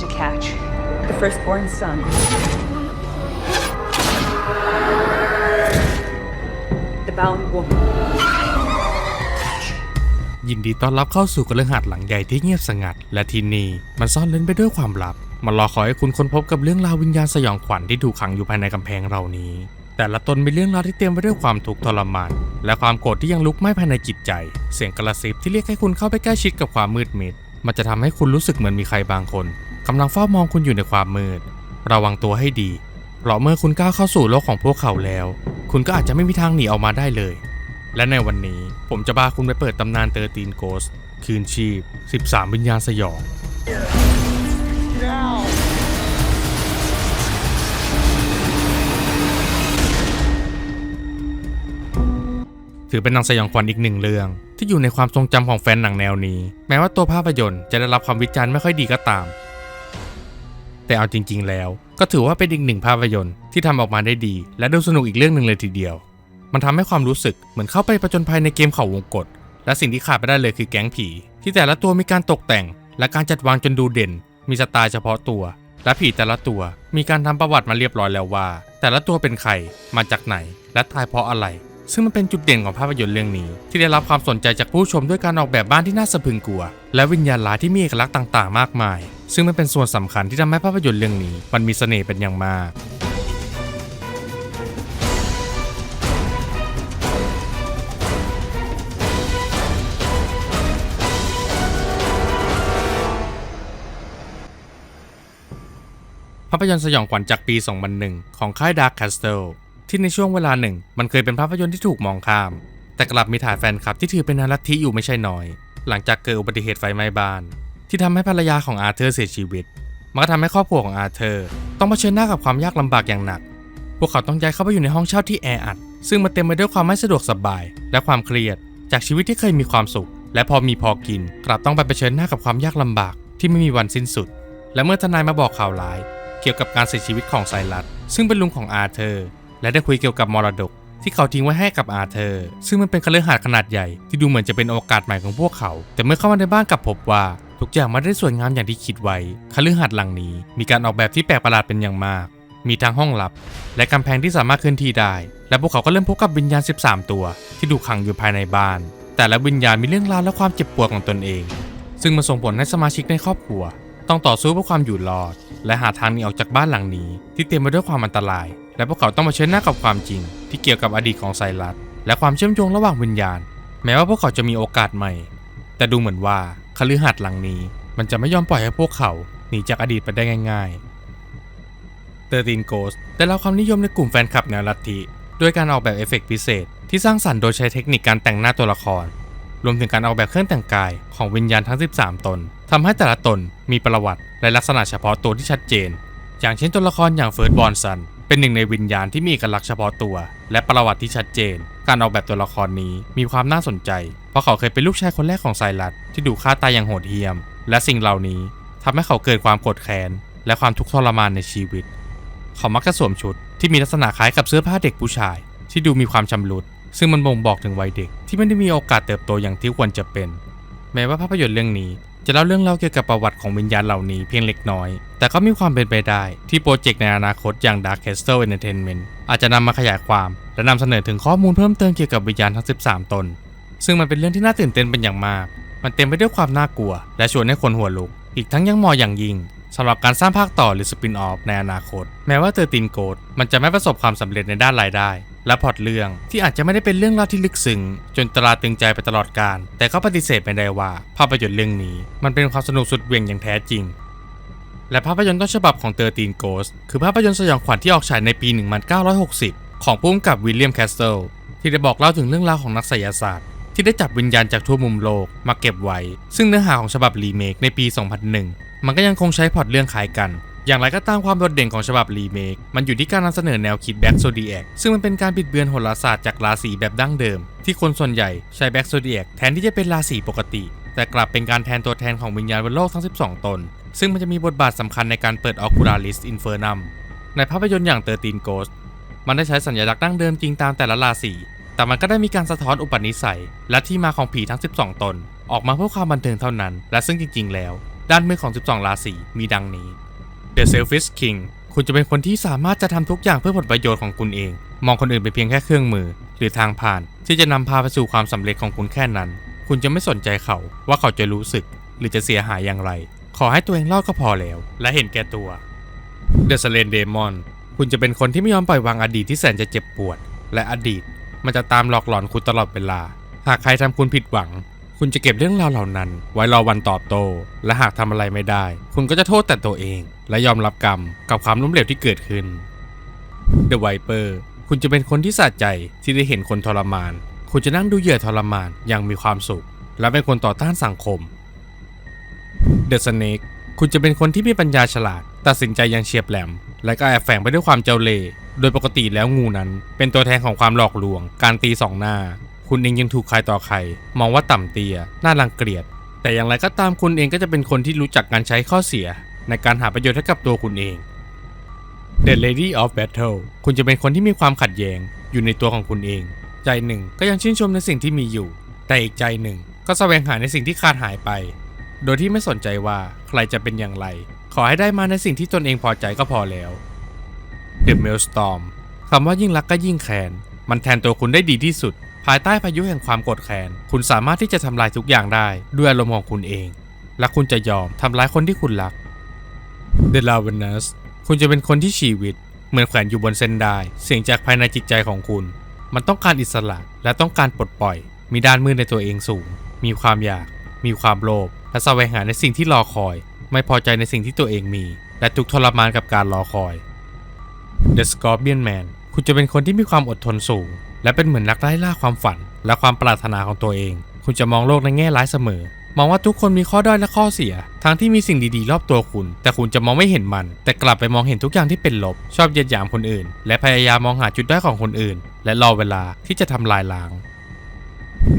to catch. The firstborn son. The bound woman. ยินดีต้อนรับเข้าสู่กระหัสหลังใหญ่ที่เงียบสงัด และที่นี่มันซ่อนเล้นไปด้วยความลับ มันรอคอยให้คุณค้นพบกับเรื่องราววิญญาณสยองขวัญที่ถูกขังอยู่ภายในกำแพงเรานี้ แต่ละตนมีเรื่องราวที่เต็มไปด้วยความทุกข์ทรมาน และความโกรธที่ยังลุกไหม้ภายในจิตใจ เสียงกระซิบที่เรียกให้คุณเข้าไปใกล้ชิดกับความมืดมิด มันจะทำให้คุณรู้สึกเหมือนมีใครบางคน กำลังเฝ้ามองคุณอยู่ในความมืด ระวังตัวให้ดี เพราะเมื่อคุณก้าวเข้าสู่โลกของพวกเขาแล้ว คุณก็อาจจะไม่มีทางหนีออกมาได้เลย และในวันนี้ผมจะพาคุณไปเปิดตำนานเตอร์ตีนโกสคืนชีพ 13 วิญญาณสยอง ถือเป็นหนังสยองขวัญอีกหนึ่งเรื่อง ที่อยู่ในความทรงจำของแฟนหนังแนวนี้ แม้ว่าตัวภาพยนตร์จะได้รับความวิจารณ์ไม่ค่อยดีก็ตาม แต่เอาจริง ๆ แล้ว ก็ถือว่าเป็นอีกหนึ่งภาพยนตร์ที่ทำออกมาได้ดี และดูสนุกอีกเรื่องหนึ่งเลยทีเดียว มันทำให้ความรู้สึกเหมือนเข้าไปประจนภัยในเกมเขาวงกฏและสิ่งที่ขาดไม่ได้เลยคือแก๊งผี ที่แต่ละตัวมีการตกแต่ง และการจัดวางจนดูเด่น มีสไตล์เฉพาะตัว และผีแต่ละตัวมีการทำประวัติมาเรียบร้อยแล้วว่า แต่ละตัวเป็นใครมาจากไหน และตายเพราะอะไร ซึ่งมันเป็นจุดเด่นของภาพยนตร์เรื่องนี้ ที่ได้รับความสนใจจากผู้ชมด้วยการออกแบบบ้านที่น่าสะพึงกลัว และวิญญาณร้ายที่มีเอกลักษณ์ต่างๆ มากมาย ซึ่งมันเป็นส่วนสำคัญที่ทำให้ภาพยนตร์เรื่องนี้ มันมีเสน่ห์เป็นอย่างมากภาพยนตร์สยองขวัญจากปี 2001 ของค่าย Dark Castle ที่ในช่วงเวลาหนึ่ง มันเคยเป็นภาพยนตร์ที่ถูกมองข้าม แต่กลับมีฐานแฟนคลับที่ถือเป็นนารัทธิอยู่ไม่ใช่น้อย หลังจากเกิดอุบัติเหตุไฟไหม้บ้าน ที่ทำให้ภรรยาของอาเธอร์เสียชีวิต มันก็ทำให้ครอบครัวของอาเธอร์ ต้องเผชิญหน้ากับความยากลำบากอย่างหนัก พวกเขาต้องย้ายเข้าไปอยู่ในห้องเช่าที่แออัด ซึ่งมันเต็มไปด้วยความไม่สะดวกสบาย และความเครียด จากชีวิตที่เคยมีความสุข และพอมีพอกิน กลับต้องไปเผชิญหน้ากับความยากลำบากที่ไม่มีวันสิ้นสุด และเมื่อทนายมาบอกข่าวร้าย เกี่ยวกับการเสียชีวิตของไซรัส ซึ่งเป็นลุงของอาเธอร์ และได้คุยเกี่ยวกับมรดก ที่เขาทิ้งไว้ให้กับอาเธอร์ ซึ่งมันเป็นคฤหาสน์ขนาดใหญ่ที่ดูเหมือนจะเป็นโอกาสใหม่ของพวกเขา แต่เมื่อเข้ามาในบ้านกลับพบว่าทุกอย่างไม่ได้สวยงามอย่างที่คิดไว้คฤหาสน์หลังนี้ มีการออกแบบที่แปลกประหลาดเป็นอย่างมาก มีทั้งห้องลับ และกำแพงที่สามารถเคลื่อนที่ได้ และพวกเขาก็เริ่มพบกับวิญญาณ 13 ตัว ที่ถูกขังอยู่ภายในบ้าน แต่ละวิญญาณมีเรื่องราวและความเจ็บปวดของตนเอง ซึ่งมันส่งผลให้สมาชิกในครอบครัว ต้องต่อสู้เพื่อความอยู่รอด และหาทางหนีออกจากบ้านหลังนี้ ที่เต็มไปด้วยความอันตราย และพวกเขาต้องมาเชิญหน้ากับความจริง ที่เกี่ยวกับอดีตของไซรัสและความเชื่อมโยงระหว่างวิญญาณ แม้ว่าพวกเขาจะมีโอกาสใหม่ แต่ดูเหมือนว่าคฤหาสน์หลังนี้ มันจะไม่ยอมปล่อยให้พวกเขาหนีจากอดีตไปได้ง่ายๆเตอร์ตีนโกสได้รับความนิยมในกลุ่มแฟนคลับแนวลัทธิด้วยการออกแบบเอฟเฟกต์พิเศษ ที่สร้างสรรค์โดยใช้เทคนิคการแต่งหน้าตัวละคร รวมถึงการออกแบบเครื่องแต่งกายของวิญญาณทั้ง 13 ตนทำให้แต่ละตนมีประวัติและลักษณะเฉพาะตัวที่ชัดเจน อย่างเช่นตัวละครอย่างเฟิร์สบอลซัน เป็นหนึ่งในวิญญาณที่มีเอกลักษณ์เฉพาะตัว และประวัติที่ชัดเจน การออกแบบตัวละครนี้มีความน่าสนใจ เพราะเขาเคยเป็นลูกชายคนแรกของไซรัสที่ถูฆ่าตายอย่างโหดเหี้ยม และสิ่งเหล่านี้ทำให้เขาเกิดความโกรธแค้นและความทุกข์ทรมานในชีวิต เขามักจะสวมชุดที่มีลักษณะคล้ายกับเสื้อผ้าเด็กผู้ชาย ที่ดูมีความชำรุด ซึ่งมันบ่งบอกถึงวัยเด็ก ที่ไม่ได้มีโอกาสเติบโตอย่างที่ควรจะเป็น แม้ว่าภาพยนตร์เรื่องนี้ จะเล่าเรื่องเล่าเกี่ยวกับประวัติของวิญญาณเหล่านี้เพียงเล็กน้อย แต่ก็มีความเป็นไปได้ที่โปรเจกต์ในอนาคตอย่าง Dark Castle Entertainment อาจจะนำมาขยายความ และนำเสนอถึงข้อมูลเพิ่มเติมเกี่ยวกับวิญญาณทั้ง 13 ตน ซึ่งมันเป็นเรื่องที่น่าตื่นเต้นเป็นอย่างมาก มันเต็มไปด้วยความน่ากลัว และชวนให้คนหัวลุก อีกทั้งยังมาะอย่างยิ่งสำหรับการสร้างภาคต่อหรือสปินออฟในอนาคต แม้ว่าเตอร์ตินโกดมันจะไม่ประสบความสำเร็จในด้านรายได้ และพล็อตเรื่องที่อาจจะไม่ได้เป็นเรื่องราวที่ลึกซึ้งจนตราตรึงใจไปตลอดกาลแต่ก็ปฏิเสธไม่ได้ว่า ภาพยนตร์เรื่องนี้ มันเป็นความสนุกสุดเวียงอย่างแท้จริง และภาพยนตร์ต้นฉบับของเตอร์ตีนโกสคือภาพยนตร์สยองขวัญที่ออกฉายในปี 1960 ของผู้กำกับวิลเลียมแคสเซิลที่ได้บอกเล่าถึงเรื่องราวของนักไสยศาสตร์ ที่ได้จับวิญญาณจากทั่วมุมโลกมาเก็บไว้ ซึ่งเนื้อหาของฉบับรีเมคในปี 2001 มันก็ยังคงใช้พอตเรื่องคล้ายกัน อย่างไรก็ตามความโดดเด่นของฉบับรีเมค มันอยู่ที่การนำเสนอแนวคิดแบ็กโซดีแอคซึ่งมันเป็นการบิดเบือนโหราศาสตร์จากราศีแบบดั้งเดิม ที่คนส่วนใหญ่ใช้แบ็กโซดีแอคแทนที่จะเป็นราศีปกติ แต่กลับเป็นการแทนตัวแทนของวิญญาณบนโลกทั้ง 12 ตน ซึ่งมันจะมีบทบาทสำคัญในการเปิดออคูลาริสอินเฟอร์นัมในภาพยนตร์อย่างเตอร์ตีนโกสมันได้ใช้สัญลักษณ์ดั้งเดิมจริงตามแต่ละราศี แต่มันก็ได้มีการสะท้อนอุปนิสัย และที่มาของผีทั้ง 12 ตน ออกมาเพื่อความบันเทิงเท่านั้น และซึ่งจริง ๆ แล้ว ด้านมือของ 12 ราศีมีดังนี้ The Selfish King คุณจะเป็นคนที่สามารถจะทำทุกอย่างเพื่อผลประโยชน์ของคุณเอง มองคนอื่นเป็นเพียงแค่เครื่องมือ หรือทางผ่าน ที่จะนำพาไปสู่ความสำเร็จของคุณแค่นั้น คุณจะไม่สนใจเขาว่าเขาจะรู้สึก หรือจะเสียหายอย่างไร ขอให้ตัวเองรอดก็พอแล้ว และเห็นแก่ตัว The s l e n Demon คุณจะเป็นคนที่ไม่ยอมปล่อยวางอดีตที่แสนจะเจ็บปวด และอดีต มันจะตามหลอกหลอนคุณตลอดเวลา หากใครทำคุณผิดหวัง คุณจะเก็บเรื่องราวเหล่านั้น ไว้รอวันตอบโต้และหากทำอะไรไม่ได้ คุณก็จะโทษแต่ตัวเอง และยอมรับกรรมกับความล้มเหลวที่เกิดขึ้น The Viper คุณจะเป็นคนที่สะใจที่ได้เห็นคนทรมาน คุณจะนั่งดูเหยื่อทรมานอย่างมีความสุข และเป็นคนต่อต้านสังคม The Snake คุณจะเป็นคนที่มีปัญญาฉลาด ตัดสินใจอย่างเฉียบแหลม และก็แอบแฝงไปด้วยความเจ้าเล่ห์โดยปกติแล้วงูนั้น เป็นตัวแทนของความหลอกลวง การตีสองหน้า คุณเองยังถูกใครต่อใคร มองว่าต่ำเตี้ยน่ารังเกียจแต่อย่างไรก็ตามคุณเองก็จะเป็นคนที่รู้จักการใช้ข้อเสีย ในการหาประโยชน์ให้กับตัวคุณเอง The Lady of Battle คุณจะเป็นคนที่มีความขัดแย้งอยู่ในตัวของคุณเอง ใจหนึ่งก็ยังชื่นชมในสิ่งที่มีอยู่ แต่อีกใจหนึ่งก็แสวงหาในสิ่งที่ขาดหายไป โดยที่ไม่สนใจว่าใครจะเป็นอย่างไร ขอให้ได้มาในสิ่งที่ตนเองพอใจก็พอแล้ว The Maelstrom คำว่ายิ่งรักก็ยิ่งแค้นมันแทนตัวคุณได้ดีที่สุด ภายใต้พายุแห่งความกรธแค้นคุณสามารถที่จะทำลายทุกอย่างได้ด้วยอารมณ์ของคุณเอง และคุณจะยอมทำร้ายคนที่คุณรัก The Ravenous คุณจะเป็นคนที่ชีวิต เหมือนแขวนอยู่บนเส้นได้ เสียงจากภายในจิตใจของคุณ มันต้องการอิสระและต้องการปลดปล่อย มีด้านมืดในตัวเองสูง มีความอยาก มีความโลภ และแสวงหาในสิ่งที่รอคอย ไม่พอใจในสิ่งที่ตัวเองมี และทุกทรมานกับการรอคอย The Scorpion Man คุณจะเป็นคนที่มีความอดทนสูง และเป็นเหมือนนักไล่ล่าความฝัน และความปรารถนาของตัวเอง คุณจะมองโลกในแง่ร้ายเสมอ มองว่าทุกคนมีข้อด้อยและข้อเสีย ทั้งที่มีสิ่งดีๆ รอบตัวคุณ แต่คุณจะมองไม่เห็นมัน แต่กลับไปมองเห็นทุกอย่างที่เป็นลบ ชอบเยียดหยามคนอื่น และพยายามมองหาจุดด้อยของคนอื่น และรอเวลาที่จะทำลายล้าง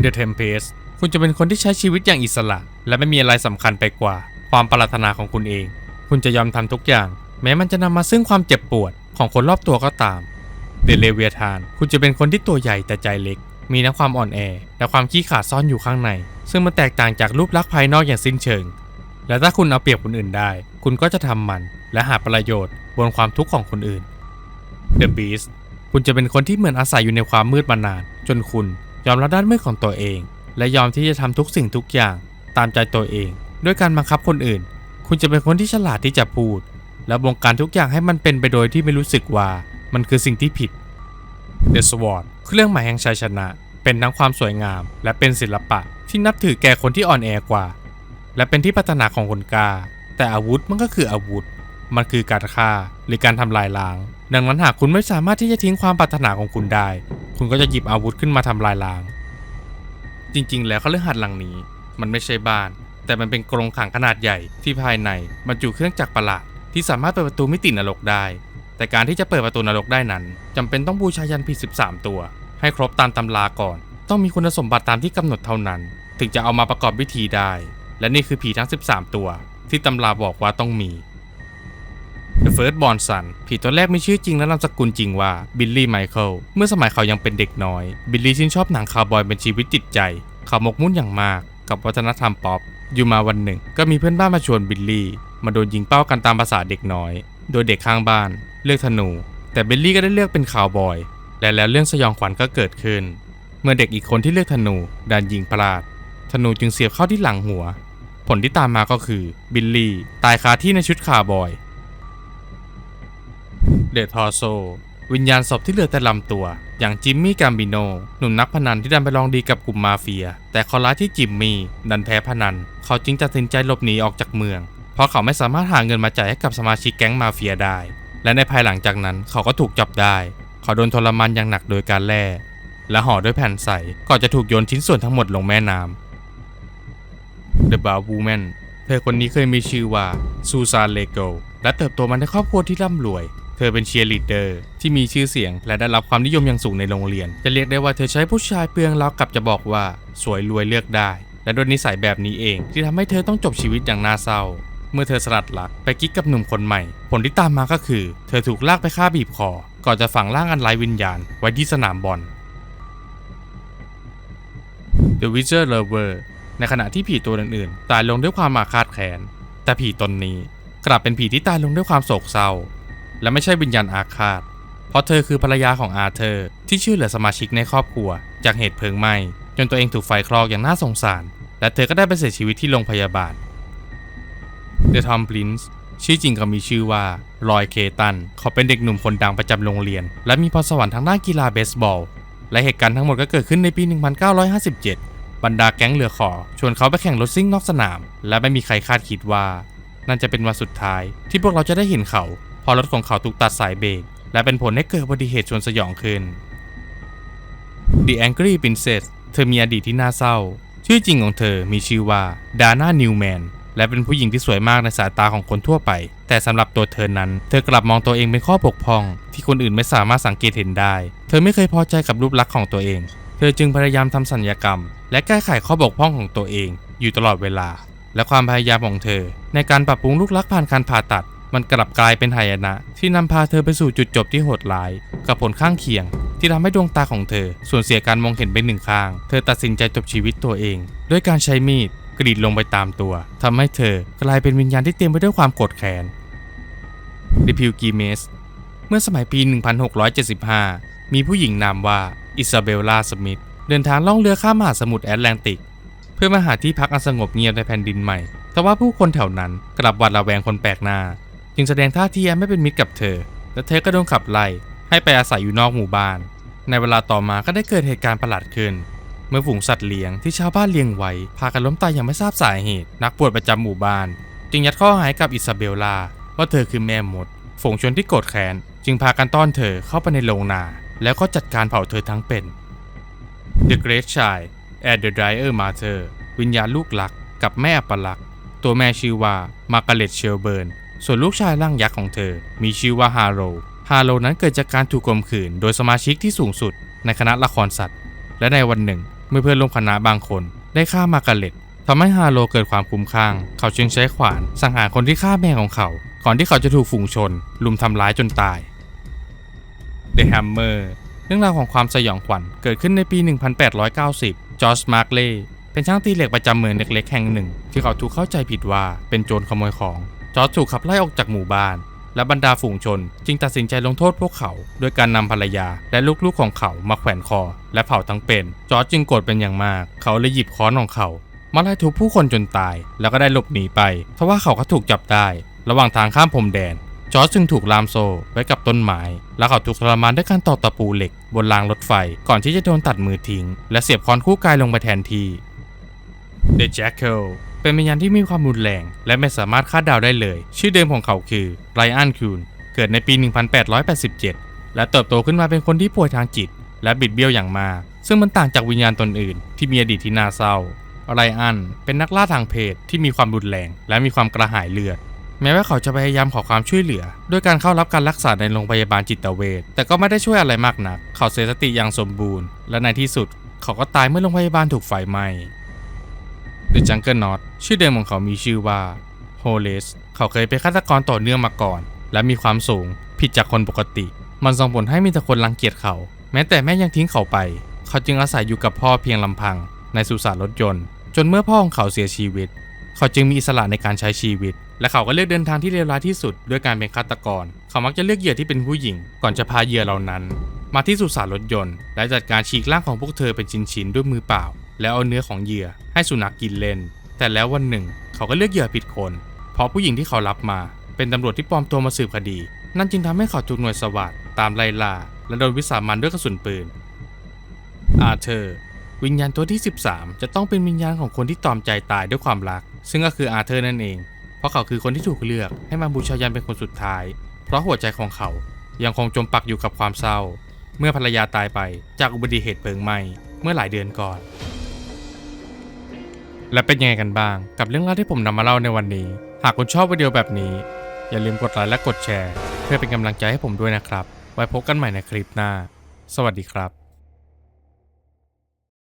The Tempest คุณจะเป็นคนที่ใช้ชีวิตอย่างอิสระ และไม่มีอะไรสำคัญไปกว่า ความปรารถนาของคุณเอง คุณจะยอมทำทุกอย่าง แม้มันจะนำมาซึ่งความเจ็บปวดของคนรอบตัวก็ตามเดเลเวียทาน คุณจะเป็นคนที่ตัวใหญ่แต่ใจเล็ก มีทั้งความอ่อนแอ และความขี้ขลาดซ่อนอยู่ข้างใน ซึ่งมันแตกต่างจากรูปลักษณ์ภายนอกอย่างสิ้นเชิง และถ้าคุณเอาเปรียบคนอื่นได้ คุณก็จะทำมัน และหาประโยชน์บนความทุกข์ของคนอื่น The Beast คุณจะเป็นคนที่เหมือนอาศัยอยู่ในความมืดมานาน จนคุณยอมรับด้านมืดของตัวเอง และยอมที่จะทำทุกสิ่งทุกอย่างตามใจตัวเอง ด้วยการบังคับคนอื่น คุณจะเป็นคนที่ฉลาดที่จะพูด และบงการทุกอย่างให้มันเป็นไปโดยที่ไม่รู้สึกว่ามันคือสิ่งที่ผิด The Sword เครื่องหมายแห่งชัยชนะ เป็นทั้งความสวยงาม และเป็นศิลปะที่นับถือแก่คนที่อ่อนแอกว่า และเป็นที่พัฒนาของคนกล้าแต่อาวุธมันก็คืออาวุธ มันคือการฆ่าหรือการทำลายล้าง ดังนั้นหากคุณไม่สามารถที่จะทิ้งความปรารถนาของคุณได้ คุณก็จะหยิบอาวุธขึ้นมาทำลายล้าง จริง ๆ แล้วเขาเลือกหัดหลังนี้ มันไม่ใช่บ้าน แต่มันเป็นกรงขังขนาดใหญ่ที่ภายในบรรจุเครื่องจักรประหลาดที่สามารถเปิดประตูมิตินรกได้ แต่การที่จะเปิดประตูนรกได้นั้นจำเป็นต้องบูชายันพี13 ตัว ให้ครบตามตำราก่อน ต้องมีคุณสมบัติตามที่กำหนดเท่านั้น ถึงจะเอามาประกอบวิธีได้ และนี่คือผีทั้ง 13 ตัว ที่ตำราบอกว่าต้องมี The First Born Son ผีตัวแรกมีชื่อจริงและนามสกุลจริงว่าบิลลี่ไมเคิลเมื่อสมัยเขายังเป็นเด็กน้อย บิลลี่ชื่นชอบหนังคาวบอยเป็นชีวิตจิตใจ เขาหมกมุ่นอย่างมาก กับวัฒนธรรมป๊อปอยู่มาวันหนึ่ง ก็มีเพื่อนบ้านมาชวนบิลลี่ มาโดนยิงเป้ากันตามภาษาเด็กน้อย โดยเด็กข้างบ้าน เลือกธนู แต่บิลลี่ก็ได้เลือกเป็นคาวบอยและแล้วเรื่องสยองขวัญก็เกิดขึ้น เมื่อเด็กอีกคนที่เลือกธนูดันยิงพลาด ธนูจึงเสียบเข้าที่หลังหัว ผลที่ตามมาก็คือบิลลี่ตายคาที่ในชุดคาวบอย เดทอโซ วิญญาณศพที่เหลือแต่ลำตัว อย่างจิมมี่กามบิโน หนุ่มนักพนันที่ดันไปลองดีกับกลุ่มมาเฟีย แต่ข้อร้ายที่จิมมี่ดันแพ้พนัน เขาจึงตัดสินใจหลบหนีออกจากเมือง เพราะเขาไม่สามารถหาเงินมาจ่ายให้กับสมาชิกแก๊งมาเฟียได้ และในภายหลังจากนั้นเขาก็ถูกจับได้ เขาโดนทรมานอย่างหนักโดยการแล่และห่อด้วยแผ่นใสก่อนจะถูกโยนชิ้นส่วนทั้งหมดลงแม่น้ำ The b a r Woman เธอคนนี้เคยมีชื่อว่าซูซานเลโกและเติบโตมาในครอบครัวที่ร่ำรวย ธอเป็นเชียร์ลีดเดอร์ที่มีชื่อเสียง และได้รับความนิยมอย่างสูงในโรงเรียน จะเรียกได้ว่าเธอใช้ผู้ชายเปลืองแล้วกับจะบอกว่า สวยรวยเลือกได้ และด้วยนิสัยแบบนี้เอง ที่ทำให้เธอต้องจบชีวิตอย่างน่าเศร้า เมื่อเธอสลัดหลักไปกิ๊กกับหนุ่มคนใหม่ ผลที่ตามมาก็คือ เธอถูกลากไปฆ่าบีบคอ ก่อนจะฝังร่างอันไร้วิญญาณไว้ที่สนามบอล The Witcher Lover ในขณะที่ผีตัวอื่นๆ ตายลงด้วยความอาฆาตแค้น แต่ผีตนนี้กลับเป็นผีที่ตายลงด้วยความโศกเศร้า และไม่ใช่วิญญาณอาฆาต เพราะเธอคือภรรยาของอาเธอร์ที่ช่วยเหลือสมาชิกในครอบครัว จากเหตุเพลิงไหม้จนตัวเองถูกไฟคลอกอย่างน่าสงสาร และเธอก็ได้ไปเสียชีวิตที่โรงพยาบาลเดอทอมพลินส์ชื่อจริงเขามีชื่อว่าลอยเคตัน เขาเป็นเด็กหนุ่มคนดังประจำโรงเรียน และมีพรสวรรค์ทางด้านกีฬาเบสบอล และเหตุการณ์ทั้งหมดก็เกิดขึ้นในปี 1957 บรรดาแก๊งเรือขอ ชวนเขาไปแข่งรถซิ่งนอกสนาม และไม่มีใครคาดคิดว่า นั่นจะเป็นวันสุดท้ายที่พวกเราจะได้เห็นเขา พอรถของเขาถูกตัดสายเบรกและเป็นผลให้เกิดอุบัติเหตุชวนสยองขึ้น The Angry Princess เธอมีอดีตที่น่าเศร้า ชื่อจริงของเธอมีชื่อว่าดาน่านิวแมนและเป็นผู้หญิงที่สวยมากในสายตาของคนทั่วไป แต่สำหรับตัวเธอนั้น เธอกลับมองตัวเองเป็นข้อบกพร่อง ที่คนอื่นไม่สามารถสังเกตเห็นได้ เธอไม่เคยพอใจกับรูปลักษณ์ของตัวเอง เธอจึงพยายามทำสัญญกรรม และแก้ไขข้อบกพร่องของตัวเอง อยู่ตลอดเวลา และความพยายามของเธอ ในการปรับปรุงรูปลักษณ์ผ่านการผ่าตัด มันกลับกลายเป็นหายนะ ที่นำพาเธอไปสู่จุดจบที่โหดร้าย กับผลข้างเคียง ที่ทำให้ดวงตาของเธอสูญเสียการมองเห็นไปหนึ่งข้าง เธอตัดสินใจจบชีวิตตัวเอง ด้วยการใช้มีดกรีดลงไปตามตัวทำให้เธอกลายเป็นวิญญาณที่เต็มไปด้วยความโกรธแค้น The Pilgrims เมื่อสมัยปี 1675 มีผู้หญิงนามว่าอิซาเบลลาสมิธเดินทางล่องเรือข้ามมหาสมุทรแอตแลนติก เพื่อมาหาที่พักอันสงบเงียบในแผ่นดินใหม่ แต่ว่าผู้คนแถวนั้นกลับหวาดระแวงคนแปลกหน้า จึงแสดงท่าทีไม่เป็นมิตรกับเธอ และเธอก็โดนขับไล่ให้ไปอาศัยอยู่นอกหมู่บ้าน ในเวลาต่อมาก็ได้เกิดเหตุการณ์ประหลาดขึ้น เมื่อฝูงสัตว์เลี้ยงที่ชาวบ้านเลี้ยงไว้ พากันล้มตายอย่างไม่ทราบสาเหตุ นักปวดประจำหมู่บ้าน จึงยัดข้อหาให้กับอิซาเบลลาว่าเธอคือแม่มด ฝูงชนที่โกรธแค้นจึงพากันต้อนเธอเข้าไปในโรงนา แล้วก็จัดการเผาเธอทั้งเป็น The Great Child and the Dryer Mother วิญญาณลูกหลักกับแม่อปลัก ตัวแม่ชื่อว่ามาร์กาเร็ตเชลเบิร์น ส่วนลูกชายร่างยักษ์ของเธอ มีชื่อว่าฮาโรฮาโรนั้นเกิดจากการถูกข่มขืนโดยสมาชิกที่สูงสุด ในคณะละครสัตว์ และในวันหนึ่ง เมื่อเพื่อนร่วมคณะบางคนได้ฆ่ามากาเร็ตทำให้ฮาโลเกิดความคุ้มข้าง เขาจึงใช้ขวานสังหารคนที่ฆ่าแม่ของเขา ก่อนที่เขาจะถูกฝูงชน ลุมทำร้ายจนตาย The Hammer เรื่องราวของความสยองขวัญเกิดขึ้นในปี 1890 จอร์จ มาร์กเลเป็นช่างตีเหล็กประจำเมืองเล็กๆแห่งหนึ่ง ที่เขาถูกเข้าใจผิดว่าเป็นโจรขโมยของ จอร์จถูกขับไล่ออกจากหมู่บ้าน และบรรดาฝูงชน จึงตัดสินใจลงโทษพวกเขา โดยการนำภรรยาและลูกๆของเขามาแขวนคอ และเผาทั้งเป็น จอร์จจึงโกรธเป็นอย่างมาก เขาเลยหยิบค้อนของเขา มาไล่ทุบผู้คนจนตาย แล้วก็ได้หลบหนีไปทว่าเขาก็ถูกจับได้ ระหว่างทางข้ามพรมแดนจอร์จจึงถูกลามโซ่ไว้กับต้นไม้ แล้วเขาถูกทรมานด้วยการตอกตะปูเหล็ก บนรางรถไฟ ก่อนที่จะโดนตัดมือทิ้ง และเสียบค้อนคู่กายลงไปแทนที่ The Jackal เป็นวิญญาณที่มีความรุนแรง และไม่สามารถคาดเดาได้เลย ชื่อเดิมของเขาคือไรอันคูนเกิดในปี 1887 และเติบโตขึ้นมาเป็นคนที่ป่วยทางจิต และบิดเบี้ยวอย่างมากซึ่งมันต่างจากวิญญาณตนอื่น ที่มีอดีตที่น่าเศร้าไรอันเป็นนักล่าทางเพศที่มีความรุนแรง และมีความกระหายเลือด แม้ว่าเขาจะพยายามขอความช่วยเหลือ ด้วยการเข้ารับการรักษาในโรงพยาบาลจิตเวชแต่ก็ไม่ได้ช่วยอะไรมากนัก เขาเสียสติอย่างสมบูรณ์ และในที่สุด เขาก็ตายเมื่อโรงพยาบาลถูกไฟไหม้ The Jungle Knot ชื่อเดิมของเขามีชื่อว่า h o l e s เขาเคยเป็นฆาตกรต่อเนื่องมาก่อน และมีความสูงผิดจากคนปกติ มันส่งผลให้มีแต่คนรังเกียจเขา แม้แต่แม่ยังทิ้งเขาไป เขาจึงอาศัยอยู่กับพ่อเพียงลำพัง ในสุสานรถยนต์ จนเมื่อพ่อของเขาเสียชีวิต เขาจึงมีอิสระในการใช้ชีวิต และเขาก็เลือกเดินทางที่เลวร้ายที่สุดด้วยการเป็นฆาตกร เขามักจะเลือกเหยื่อที่เป็นผู้หญิง ก่อนจะพาเหยื่อเหล่านั้น มาที่สุสานรถยนต์ และจัดการฉีกร่างของพวกเธอเป็นชิ้นๆด้วยมือเปล่า แล้วเอาเนื้อของเหยื่อให้สุนัขกกินเล่น แต่แล้ววันหนึ่ง เขาก็เลือกเหยื่อผิดคน เพราะผู้หญิงที่เขารับมา เป็นตำรวจที่ปลอมตัวมาสืบคดี นั่นจึงทำให้เขาถูกหน่วยสวัสดตามไล่ล่าและโดนวิสามันด้วยกระสุนปืน อาเธอร์ วิญญาณตัวที่ 13 จะต้องเป็นวิญญาณของคนที่ตอมใจตายด้วยความรัก ซึ่งก็คืออาเธอร์นั่นเอง เพราะเขาคือคนที่ถูกเลือกให้มาบูชายันเป็นคนสุดท้าย เพราะหัวใจของเขายังคงจมปักอยู่กับความเศร้า เมื่อภรรยาตายไปจากอุบัติเหตุเพลิงไหม้เมื่อหลายเดือนก่อน และเป็นยังไงกันบ้าง กับเรื่องราวที่ผมนำมาเล่าในวันนี้ หากคุณชอบวิดีโอแบบนี้ อย่าลืมกดไลค์และกดแชร์ เพื่อเป็นกำลังใจให้ผมด้วยนะครับ ไว้พบกันใหม่ในคลิปหน้า สวัสดีครับ